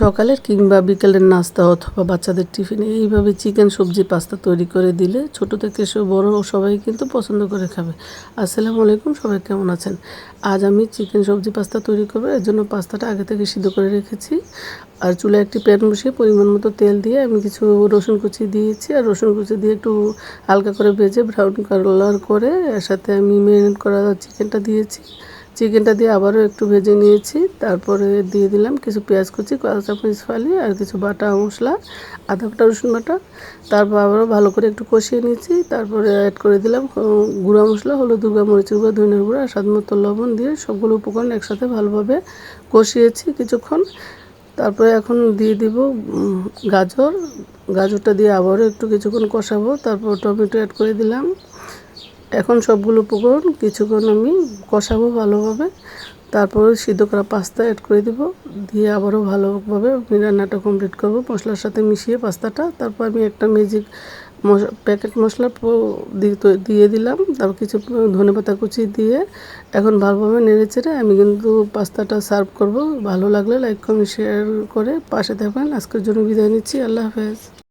সকালের কিংবা বিকেলের নাস্তা অথবা বাচ্চাদের টিফিনে, এইভাবে চিকেন, সবজি, পাস্তা তৈরি করে দিলে ছোট থেকে বড় সবাই কিন্তু পছন্দ করে খাবে। আসসালামু আলাইকুম, সবাই কেমন আছেন? আজ আমি চিকেন, সবজি, পাস্তা তৈরি করব, এর জন্য পাস্তাটা আগে থেকে সিদ্ধ করে রেখেছি। আর চুলে একটি প্যান বসিয়ে পরিমাণ মতো তেল দিয়ে আমি কিছু রসুন কুচি দিয়েছি। আর রসুন কুচি দিয়ে একটু হালকা করে ভেজে ব্রাউন কালার করে, এর সাথে আমি মেরিনেট করা চিকেনটা দিয়েছি। চিকেনটা দিয়ে আবারও একটু ভেজে নিয়েছি। তারপরে দিয়ে দিলাম কিছু পেঁয়াজ কুচি, কাঁচামরিচ ফালি আর কিছু বাটা মশলা আদা বাটা রসুন বাটা। তারপর আবারও ভালো করে একটু কষিয়ে নিয়েছি। তারপরে অ্যাড করে দিলাম গুঁড়া মশলা, হলুদ গুঁড়া মরিচের গুঁড়া, ধনিয়ার গুঁড়া, স্বাদ মতো লবণ দিয়ে সবগুলো উপকরণ একসাথে ভালোভাবে কষিয়েছি কিছুক্ষণ। তারপরে এখন দিয়ে দিব গাজর। গাজরটা দিয়ে আবারও একটু কিছুক্ষণ কষাবো। তারপর টমেটো অ্যাড করে দিলাম। এখন সবগুলো উপকরণ কিছুক্ষণ আমি কষাবো ভালোভাবে। তারপরে সিদ্ধ করা পাস্তা অ্যাড করে দিব। দিয়ে আবারও ভালোভাবে আমি রান্নাটা কমপ্লিট করব। মশলার সাথে মিশিয়ে পাস্তাটা। তারপর আমি একটা ম্যাজিক প্যাকেট মশলা দিয়ে দিলাম। তারপর কিছু ধনেপাতা কুচি দিয়ে এখন ভালোভাবে নেড়ে চেড়ে আমি কিন্তু পাস্তাটা সার্ভ করব। ভালো লাগলে লাইক কমেন্ট শেয়ার করে পাশে থাকবেন। আজকের জন্য বিদায় নিচ্ছি। আল্লাহ হাফেজ।